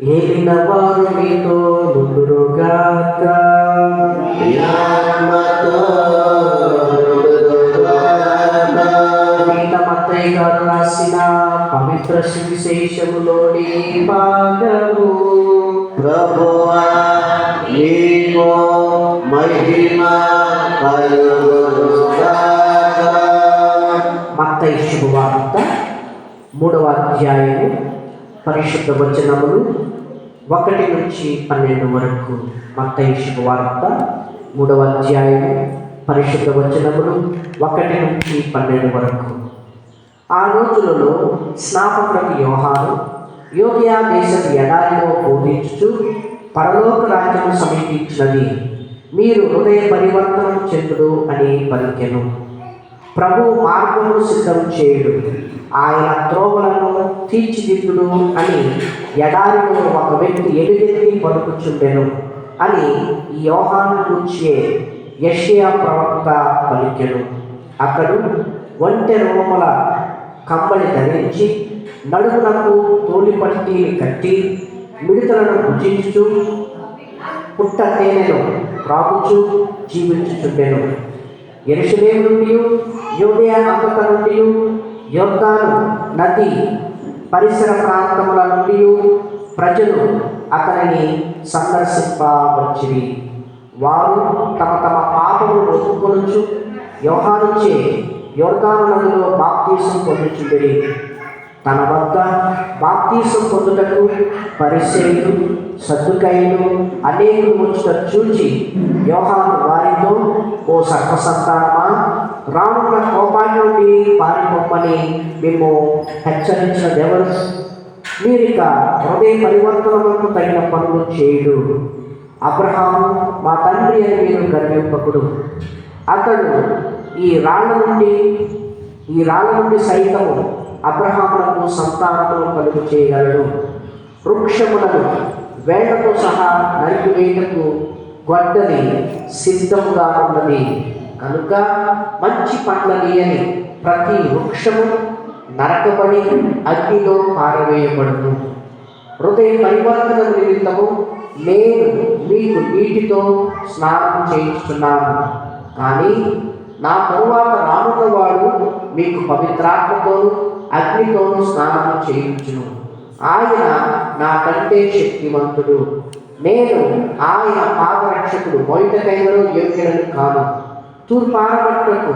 ఏలిన వారు మీతో నుండురుగాక పునీత మత్తయ్య గారు రాసిన పవిత్ర సువిశేషములోని భాగము ప్రభువా నీకు మహిమ కలుగునుగాక. మత్తయి శుభవార్త మూడవ అధ్యాయము పరిశుద్ధ వచనములు ఒకటి నుంచి పన్నెండు వరకు మత్తయి శుభవార్త మూడవ అధ్యాయం పరిశుద్ధ వచనములు ఒకటి నుంచి పన్నెండు వరకు. ఆ రోజులలో స్నాపకులకు యోహాను యోగ్యా దేశపు ఎడారిలో బోధించుచు పరలోక రాజ్యం సమీపించినది. మీరు హృదయ పరివర్తనం చెందుడు అని పలికెను. ప్రభు మార్గమును సిద్ధం చేయుడు. ఆయన త్రోవలను తీర్చిదిద్దుడు అని ఎడారిలో ఒక వ్యక్తి ఎలుగెత్తి పలుకుచుండెను అని ఈ యోహాను కూర్చే యషయా ప్రవక్త పలికెను. అతడు ఒంటె రోమల కంబళి ధరించి నడుమునకు తోలిపట్టి కట్టి మిడతలను భుజించుచు పుట్ట తేనెను రాగుచు జీవించుచుండెను. ఎరుసలేం నుండి యోదయ అంతట నుండి యోర్దాను నది పరిసర ప్రాంతముల నుండి ప్రజలు అతనిని సందర్శింప వచ్చిరి వారు తమ తమ పాపములు ఒప్పుకొనుచు వ్యవహరించే యోర్దాను నదిలో బాప్తీసం పొందుచుండిరి. తన వద్ద బాప్తీసం పొందుటకు పరిచయులు సద్దుకైలు అనేకులు వచ్చుట చూచి యోహాను వారితో ఓ సర్వసంతానమా రానున్న కోపాన్ని నుండి పారిపోమ్మని మేము హెచ్చరించిన ఎవరు మీరిక హృదయ పరివర్తనకు తగిన పనులు చేయడు. అబ్రహాం మా తండ్రి అని మీరు గర్వింపకుడు. అతడు ఈ రాళ్ళ నుండి ఈ రాళ్ళ నుండి సైతము అబ్రహాములకు సంతానమును కలుగు చేయగలడు వృక్షములను వేళ్ళతో సహా నరికివేయటకు గొడ్డలి సిద్ధముగా ఉన్నది. కనుక మంచి పండ్లనియని ప్రతి వృక్షము నరకబడి అగ్నిలో పారవేయబడును. హృదయ పరివర్తన నిమిత్తము నేను మీకు నీటితో స్నానం చేయిస్తున్నాను. కానీ నా తరువాత రానున్నవాడు మీకు పవిత్రాత్మతోను అగ్నితోను స్నానం చేయించును. ఆయన నాకంటే శక్తివంతుడు. నేను ఆయన పాదరక్షకుడు మొయిటకైనను యోగ్యులను కాను. తూర్పారబట్టకు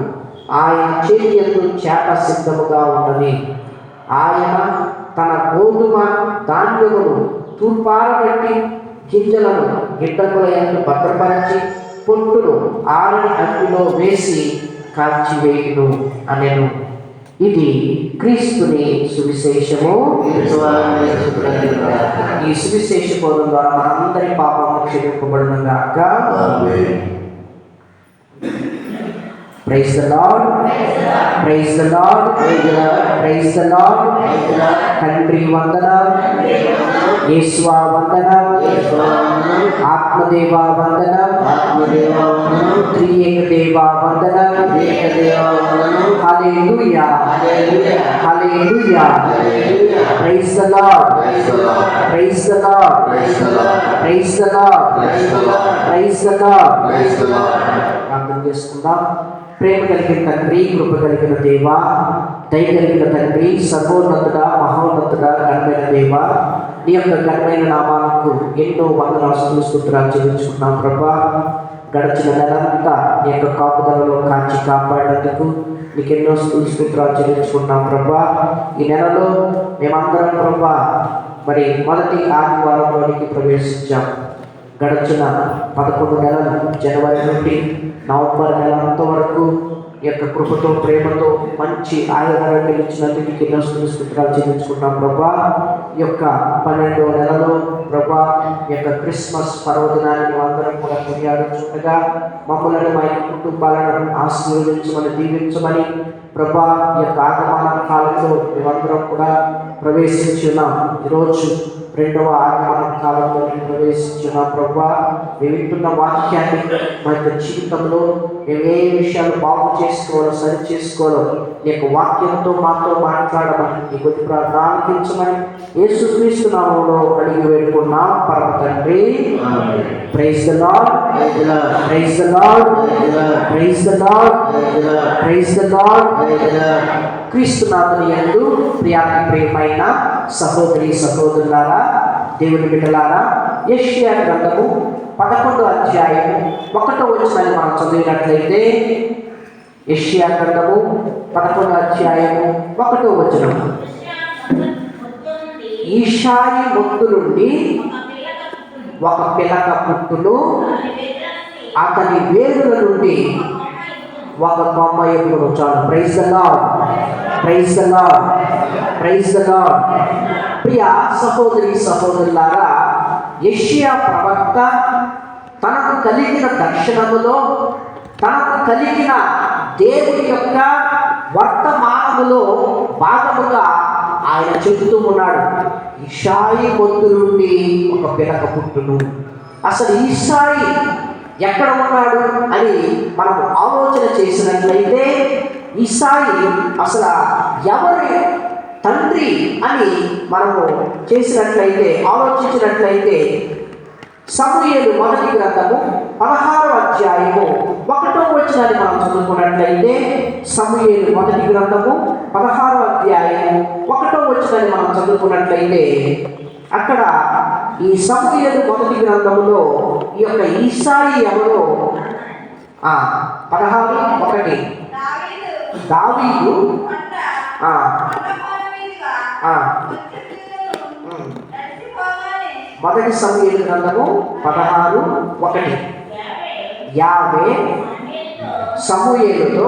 ఆయన చేతి చేప సిద్ధముగా ఉండని ఆయన తన గోధుమ ధాన్యమును తూర్పారబట్టి గింజలను గిడ్డకుల ఎందు భద్రపరిచి పొట్టును ఆరని అగ్నిలో వేసి కాల్చివేయును అనెను. ఇది క్రీస్తుని సువిశేషము. ఈ సువిశేష బోధం ద్వారా మనందరి పాపము క్షమింపబడును గాక. Praise the Lord praise the Lord praise the Lord తండ్రి వందన ఈశ్వా వందన ఆత్మదేవా వందన ఆత్మదేవమును, త్రియేక దేవ వందన ఏకదేవమును, హల్లెలూయా. Praise the Lord. Praise the Lord. Praise the Lord. Praise the Lord. ప్రార్థన చేసుకుందాం. ప్రేమ కలిగిన తండ్రి కృప కలిగిన దేవ దయ కలిగిన తండ్రి సర్వోన్నతుడ మహోన్నతుడ ఘనమైన దేవ నీ యొక్క ఘనమైన నామాలకు ఎన్నో వందల అసలు స్తోత్రాలు చెల్లించుకున్నాం ప్రభా. గడిచిన నెలంతా నీ యొక్క కాపుదలలో కాచి కాపాడేందుకు నీకు ఎన్నో స్తుతి స్తోత్రాలు చెల్లించుకున్నాం ప్రభా. ఈ నెలలో మేమందరం ప్రభా మరి మొదటి ఆదివారంలోనికి ప్రవేశించాం. గడిచిన పదకొండు నెలలు జనవరి నుండి నవంబర్ నెల అంతవరకు ఈ యొక్క కృపతో ప్రేమతో మంచి ఆయుధాలను ఇచ్చినందుకు ఎన్నో సూత్రాలు స్తోత్రాలు చెల్లించుకుంటాం ప్రభా. యొక్క పన్నెండో నెలలో ప్రభా యొక్క క్రిస్మస్ పర్వదినాన్ని అందరం కూడా కొనియాడుచుండగా మమ్మల్ని మా యొక్క కుటుంబాలను ఆశీర్వదించమని దీవించమని ప్రభా యొక్క ఆగమన కాలంలో మేమందరం కూడా ప్రవేశించున్నాం. ఈరోజు రెండవ ఆగమన కాలంలో మేము ప్రవేశించిన ప్రభా. మేము వింటున్న వాక్యాన్ని మా యొక్క జీవితంలో మేము ఏ విషయాలు బాగు చేసుకోవాలో సరి చేసుకోవాలో నీ యొక్క వాక్యంతో మాతో మాట్లాడమని నీ కొద్ది ప్రార్థించమని యేసుక్రీస్తు నామంలో అడిగి వేడుకుంటున్నాం పరమ తండ్రి. Praise the Lord. Praise the Lord. Praise the Lord. Praise the Lord. క్రీస్తునాథుని యందు ప్రియాతి ప్రియమైన సహోదరి సహోదరులారా దేవుని బిడ్డలారా యెషయా గ్రంథము పదకొండు అధ్యాయము ఒకటో వచ్చినది మనం చదివినట్లయితే యెషయా గ్రంథము పదకొండు అధ్యాయము ఒకటో వచనం. ఈశాయి ముందు నుండి ఒక పిలక పుట్టును అతని వేరుల నుండి ఒక కొమ్మ ఎప్పుడు వచ్చాడు. Praise the Lord praise praise ప్రియ సహోదరి సహోదరులారా యెషయా ప్రవక్త తనకు కలిగిన దక్షిణములో తనకు కలిగిన దేవుడి యొక్క వర్తమానములో భాగముగా ఆయన చెబుతూ ఉన్నాడు ఈసాయి పొద్దు నుండి ఒక పిలక పుట్టును. అసలు ఈసాయి ఎక్కడ ఉన్నాడు అని మనము ఆలోచన చేసినట్లయితే ఈసాయి అసలు ఎవరి తండ్రి అని మనము చేసినట్లయితే ఆలోచించినట్లయితే సమూయేలు మొదటి గ్రంథము పదహారో అధ్యాయము ఒకటో వచ్చినది మనం చదువుకున్నట్లయితే సమూయేలు మొదటి గ్రంథము పదహారో అధ్యాయము ఒకటో వచ్చినది మనం చదువుకున్నట్లయితే అక్కడ ఈ సమూయేలు మొదటి గ్రంథములో ఈ యొక్క ఈసాయి ఎవరో? ఆ, పదహారు ఒకటి. దావీదు. మొదటి సమూయేలు గ్రంథము పదహారు ఒకటి. యాభై సమూయేలుతో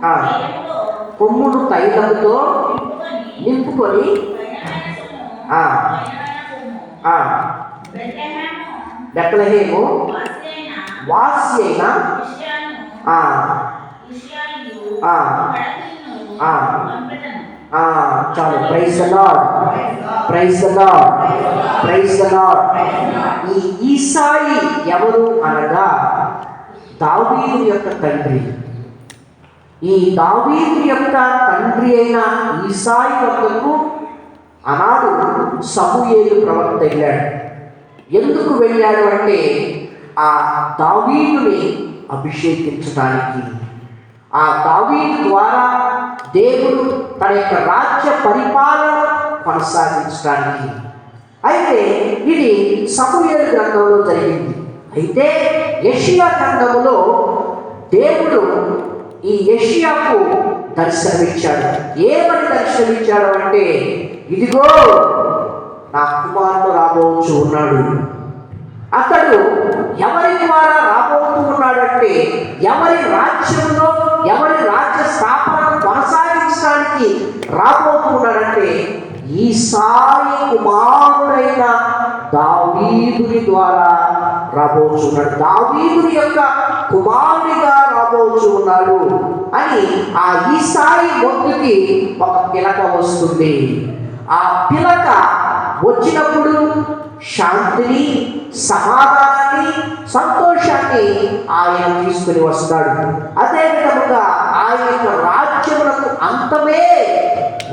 కొమ్ముడు కొమ్మును తైలముతో నింపుకొని ఆ, వాసి అయిన చాలు. Praise the praise the praise the ఈ ఈసాయి ఎవరు అనగా దావీదు యొక్క తండ్రి. ఈ దావీదు యొక్క తండ్రి అయిన ఈసాయి వద్దకు అనాడు సమూహేలు ప్రవక్త వెళ్ళాడు ఎందుకు వెళ్ళాడు అంటే ఆ దావీదుని అభిషేకించడానికి. ఆ దావీదు ద్వారా దేవుడు తన యొక్క రాజ్య పరిపాలన కొనసాగించడానికి. అయితే ఇది సమూహ గ్రంథంలో జరిగింది. అయితే యషియా గ్రంథంలో దేవుడు ఈ యషియాకు దర్శనమిచ్చాడు. ఏమని దర్శనమిచ్చాడు అంటే ఇదిగో నా కుమారుడు రాబోచు ఉన్నాడు. అతడు ఎవరి ద్వారా రాబోతూ ఉన్నాడంటే ఎవరి రాజ్యంలో ఎవరి రాజ్య స్థాపన కొనసాగించడానికి అంటే ఈసారి కుమారుడైన దావీదుని ద్వారా రాబోచు ఉన్నాడు దావీదుని యొక్క కుమారుడిగా రాబోచు ఉన్నాడు అని ఆ ఈసారి మొత్తుకి ఒక పిలక వస్తుంది. ఆ పిలక వచ్చినప్పుడు శాంతిని సమాధానాన్ని సంతోషాన్ని ఆయన తీసుకుని వస్తాడు. అదే విధముగా ఆయన రాజ్యములకు అంతమే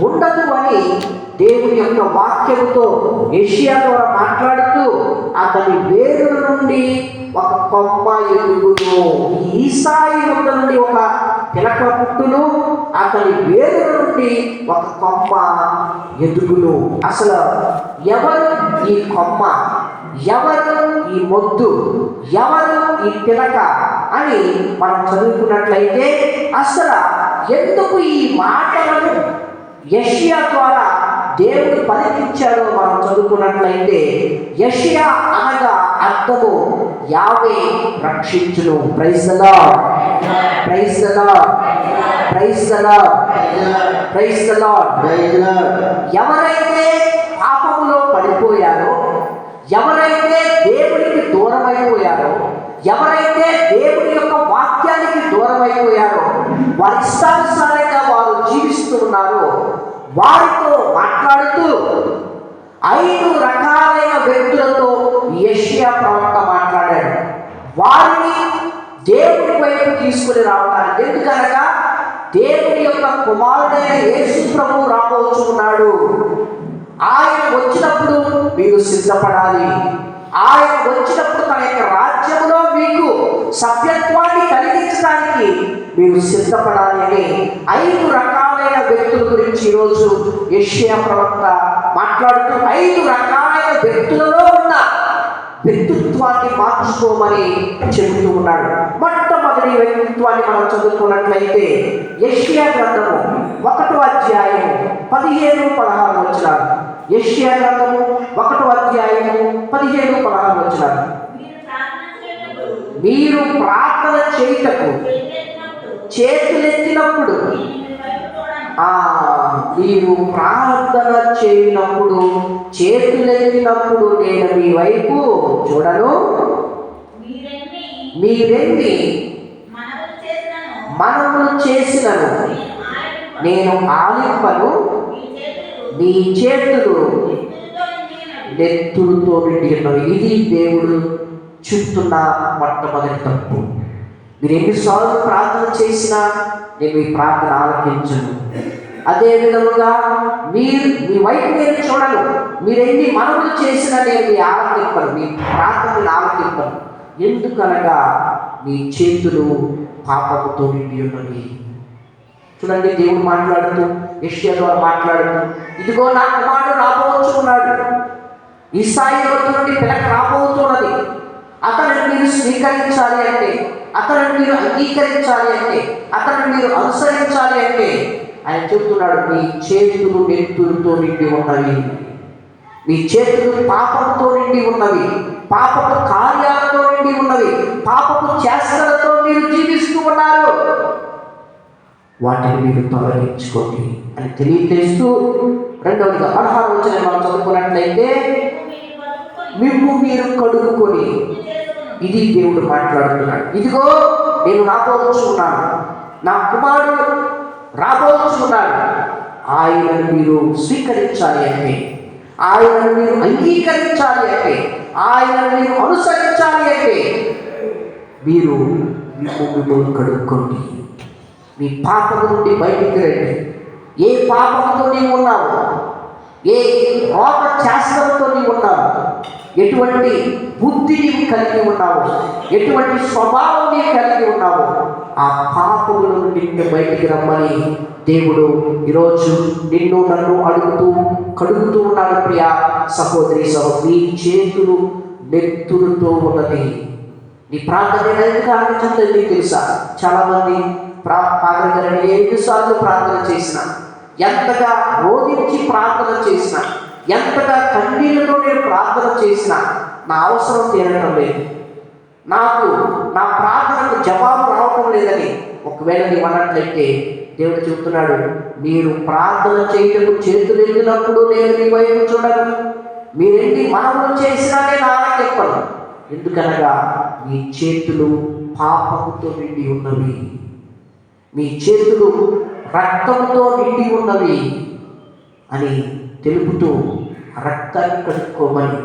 ఉండదు అని దేవుని యొక్క వాక్యముతో ఏషియా ద్వారా మాట్లాడుతూ అతని వేరుల నుండి ఒక కొమ్మ ఎదుగును. ఈసాయి వద్ద నుండి ఒక పిలక పుట్టును అతని వేరుల నుండి ఒక కొమ్మ ఎదుగును. అసలు ఎవరు ఈ కొమ్మ? ఎవరు ఈ మొద్దు? ఎవరు ఈ పిలక అని మనం చదువుకున్నట్లయితే అసలు ఎందుకు ఈ మాటలను యష్యా ద్వారా దేవుడు పలికించాడో మనం చదువుకున్నట్లయితే యష్యా అనగా అర్థము యావే రక్షించును. Praise the Lord praise the Lord praise the Lord praise the Lord praise the Lord. ఎవరైతే పాపములో పడిపోయారో ఎవరైతే దేవునికి దూరమైపోయారో ఎవరైతే దేవుని యొక్క వాక్యానికి దూరమైపోయారో వారి ఇష్టానుసారంగా వారు జీవిస్తున్నారో వారితో మాట్లాడుతూ ఐదు రకాలైన వ్యక్తులతో యష్యా ప్రవక్త మాట్లాడాడు. వారిని దేవుని వైపు తీసుకుని రావడానికి ఎందుకనగా దేవుని యొక్క కుమారుడైన యేసు ప్రభు రాబోచున్నాడు. ఆయన వచ్చినప్పుడు మీరు సిద్ధపడాలి. ఆయన వచ్చినప్పుడు తన యొక్క రాజ్యములో మీకు సభ్యత్వాన్ని కలిగించడానికి మీరు సిద్ధపడాలి అని ఐదు రకాలైన వ్యక్తుల గురించి ఈరోజు యెషయా ప్రవక్త మాట్లాడుతూ ఐదు రకాలైన వ్యక్తులలో ఉన్న వ్యక్తిత్వాన్ని మార్చుకోమని చెబుతూ ఉన్నాడు. మొట్టమొదటి వ్యక్తిత్వాన్ని మనం చదువుకున్నట్లయితే యష్యా గ్రంథము ఒకటో అధ్యాయం పదిహేను పదహారు వచ్చినారు యష్యా గ్రంథము ఒకటో అధ్యాయము పదిహేను పదహారు వచ్చినారు మీరు ప్రార్థన చేయుటకు చేతులెత్తినప్పుడు మీరు ప్రార్థన చేయనప్పుడు చేతులెత్తినప్పుడు నేను మీ వైపు చూడను. మీరెన్ని మనములు చేసినను నేను నేను ఆలింపను. మీ చేతులు నీ చేతులు నెత్తులతో నిండి ఉన్నవి. ఇది దేవుడు చుట్టున్న మొట్టమొదటి తప్పు. మీరు ఎన్నిసార్లు ప్రార్థన చేసినా నేను మీ ప్రార్థన ఆలకించను. అదే విధముగా మీరు మీ వైపు నేను చూడను. మీరు ఎన్ని మనవులు చేసినా నేను మీ ఆలకింపను. మీ ప్రార్థనను ఆలకింపను. ఎందుకనగా మీ చేతులు పాపముతో నిండి ఉన్నవి. చూడండి దేవుడు మాట్లాడుతూ యెషయా ద్వారా మాట్లాడుతూ ఇదిగో నా కుమారుడు రాబోతూ ఉన్నాడు ఈసాయి వద్ద నుండి పిల్లకి రాబోతున్నది. అతను మీరు స్వీకరించాలి అంటే అతను మీరు అంగీకరించాలి అంటే అతను మీరు అనుసరించాలి అంటే ఆయన చెబుతున్నాడు మీ చేతులు నెత్తులతో నిండి ఉన్నవి. మీ చేతులు పాపంతో నిండి ఉన్నవి. పాపపు కార్యాలతో నిండి ఉన్నవి. పాపపు చేష్టలతో మీరు జీవిస్తూ ఉన్నారు. వాటిని మీరు తొలగించుకోండి అని తెలియజేస్తూ రెండవదిగా పదహారు వచ్చిన మనం చదువుకున్నట్లయితే మిమ్ము మీరు కడుగుకొని ఇది దేవుడు మాట్లాడుతున్నాడు. ఇదిగో నేను రాబోతున్నాను నా కుమారుడు రాబోతున్నాడు ఆయనను మీరు స్వీకరించాలి అంటే ఆయనను మీరు అంగీకరించాలి అంటే ఆయనను మీరు అనుసరించాలి అంటే మీరు మీకు మిమ్మల్ని కడుక్కోండి. మీ పాపము నుండి బయటికి రండి. ఏ పాపముతో నీవు ఉన్నావు? ఏ రోగ శాస్త్రంతో నీవు ఉన్నావు? ఎటువంటి బుద్ధి నీవు కలిగి ఉన్నావు? ఎటువంటి స్వభావం నీవు కలిగి ఉన్నావు? ఆ పాపముల నుండి నిన్ను బయటికి రమ్మని దేవుడు ఈరోజు నిన్ను నన్ను అడుగుతూ కడుగుతూ ఉన్నాడు ప్రియా సహోదరి సహోదరి. నీ చేతులు నెత్తులతో ఉన్నది. నీ ప్రార్థన ఎందుకు ఆలోచించలేదు తెలుసా? చాలామంది మంది ప్రా ఎన్నిసార్లు ప్రార్థన చేసిన. ఎంతగా రోధించి ప్రార్థన చేసిన. ఎంతగా కన్నీళ్ళతో నేను ప్రార్థన చేసిన. నా అవసరం తీరడం లేదు. నాకు నా ప్రార్థనకు జవాబు రావటం లేదని ఒకవేళ నీవు అన్నట్లయితే దేవుడు చెబుతున్నాడు మీరు ప్రార్థన చేయటకు చేతులు ఎత్తినప్పుడు నేను మీ వైపు చూడను. మీరెన్ని మనము చేసినా నేను ఆలకింపను. ఎందుకనగా మీ చేతులు పాపముతో నిండి ఉన్నవి. మీ చేతులు రక్తంతో నిండి ఉన్నవి అని తెలుపుతూ రక్తాన్ని కడుక్కోమని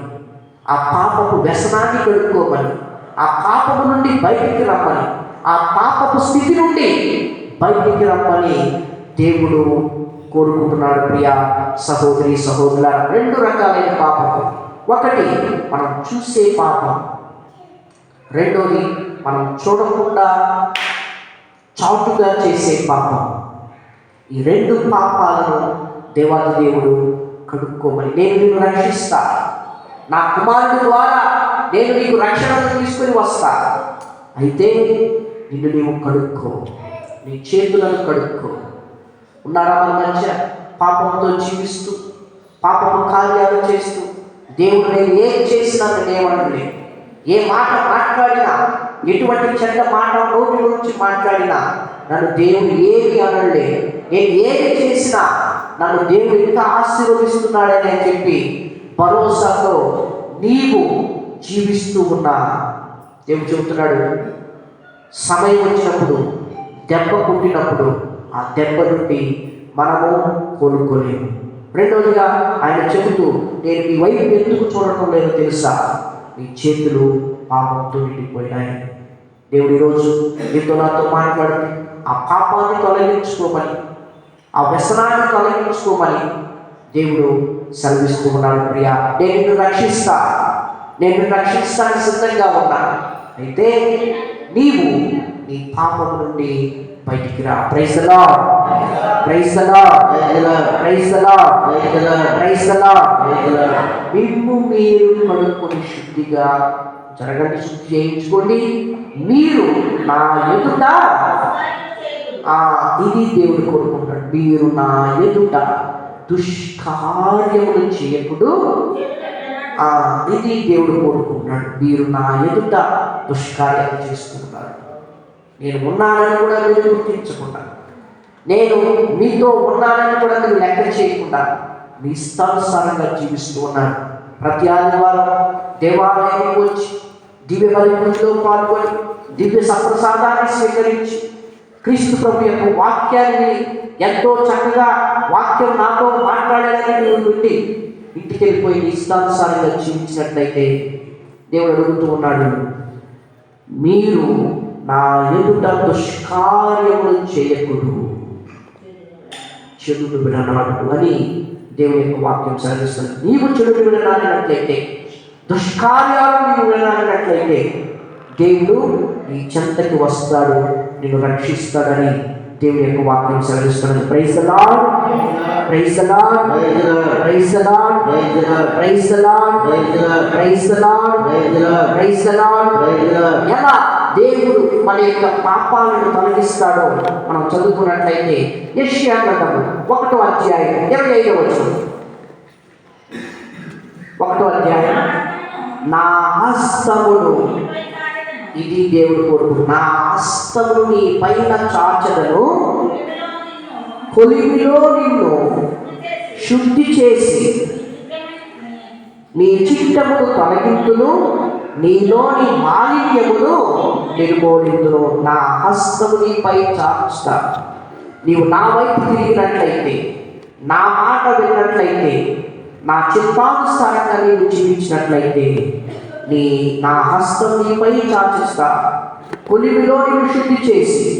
ఆ పాపపు వ్యసనాన్ని కడుక్కోమని ఆ పాపము నుండి బయటికి రమ్మని ఆ పాపపు స్థితి నుండి బయటికి రమ్మని దేవుడు కోరుకుంటున్నాడు ప్రియ సహోదరి సహోదరుల రెండు రకాలైన పాపం ఒకటి మనం చూసే పాపం. రెండోది మనం చూడకుండా చాటుగా చేసే పాపం. ఈ రెండు పాపాలను దేవాది దేవుడు కడుక్కోమని నేను నిన్ను రక్షిస్తా. నా కుమారుడు ద్వారా నేను నీకు రక్షణ తీసుకుని వస్తా. అయితే నిన్ను నీవు కడుక్కో. నీ చేతులను కడుక్కో. ఉన్నారా మన మధ్య పాపంతో జీవిస్తూ పాపము కార్యాలు చేస్తూ దేవుడు నేను ఏం చేసినా నేనేమనలే ఏ మాట మాట్లాడినా ఎటువంటి చెడ్డ మాట నోటి నుంచి మాట్లాడినా నన్ను దేవుడు ఏమి అనలే నేను ఏమి చేసినా నన్ను దేవుడు ఇంకా ఆశీర్వదిస్తున్నాడని అని చెప్పి భరోసాతో నీవు జీవిస్తూ ఉన్నా. దేవుడు చెబుతున్నాడు సమయం వచ్చినప్పుడు దెబ్బ పుట్టినప్పుడు ఆ దెబ్బ నుండి మనము కోలుకోలేము. రెండవదిగా ఆయన చెబుతూ నేను మీ వైపు ఎందుకు చూడటం లేదో తెలుసా? మీ చేతులు పాపంతో నిండిపోయినాయి దేవుడు ఈరోజు నీతో నాతో మాట్లాడుతూ ఆ పాపాన్ని తొలగించుకోమని ఆ వ్యసనాన్ని తొలగించుకోమని దేవుడు సెలవిస్తూ ఉన్నాడు. ప్రియా నేను నిన్ను రక్షిస్తా. నేను రక్షిస్తానికి సిద్ధంగా ఉన్నా. అయితే నీవు నీ పాపం నుండి బయటికి రా. లార్డ్ ప్రైజ్ ద లార్డ్ మిమ్ము మీరు కడుక్కొని శుద్ధిగా జరగండి శుద్ధి చేయించుకోండి. మీరు నా ఎదుట ఆ ఇది దేవుడు కోరుకుంటాడు. మీరు నా ఎదుట దుష్కార్యములు చేయకుడు. ఆ ఇది దేవుడు కోరుకుంటున్నాడు. మీరు నా ఎదుట దుష్కార్యం చేసుకుంటారు నేను ఉన్నానని కూడా మీరు గుర్తించకుండా నేను మీతో ఉన్నానని కూడా మీరు లెక్క చేయకుండా మీ ఇష్టానుసారంగా జీవిస్తూ ఉన్నాను. ప్రతి ఆదివారం దేవాలయం వచ్చి దివ్య బలి పాల్గొని దివ్య సప్రసాదాన్ని స్వీకరించి క్రీస్తు ప్రభు యొక్క వాక్యాన్ని ఎంతో చక్కగా వాక్యం నాతో మాట్లాడాలని నువ్వు వింటి ఇంటికి వెళ్ళిపోయి ఇష్టానుసారంగా జీవించినట్లయితే దేవుడు అడుగుతూ ఉన్నాడు మీరు నా ఎదుట దుష్కార్యములు చేయకూడదు. చెడు విడనాడు అని దేవుని యొక్క వాక్యం సెలవిస్తుంది నీవు చెడును విడనాడినట్లయితే దుష్కార్యాలు నీవు విడనాడినట్లయితే దేవుడు నీ చెంతకి వస్తాడు నిన్ను రక్షిస్తాడని దేవుని యొక్క వాక్యం సెలవిస్తున్నది praise the Lord praise the Lord praise ఎలా దేవుడు మన యొక్క పాపాలను తొలగిస్తాడో మనం చదువుకున్నట్లయితే యశ్యాగ్రంథము ఒకటో అధ్యాయం ఇరవై ఐదవ వచ్చు ఒకటో అధ్యాయం. నా హస్తమును ఇది దేవుడు కొడుకు నా హస్తమును నీ పైన చాచదను. కొలిమిలో నిన్ను శుద్ధి చేసి నీ చిట్టమును తొలగింతును. నీలోని మాలిన్యమును నిర్మూలిందును. నా హస్తము నీపై చాచుతా నీవు నా వైపు తిరిగినట్లయితే నా మాట విన్నట్లయితే నా చిత్తానుసారంగా నీవు జీవించినట్లయితే నీ నా హస్తం నీపై చాచిస్తా కొలిమిలో విశుద్ధి శుద్ధి చేసి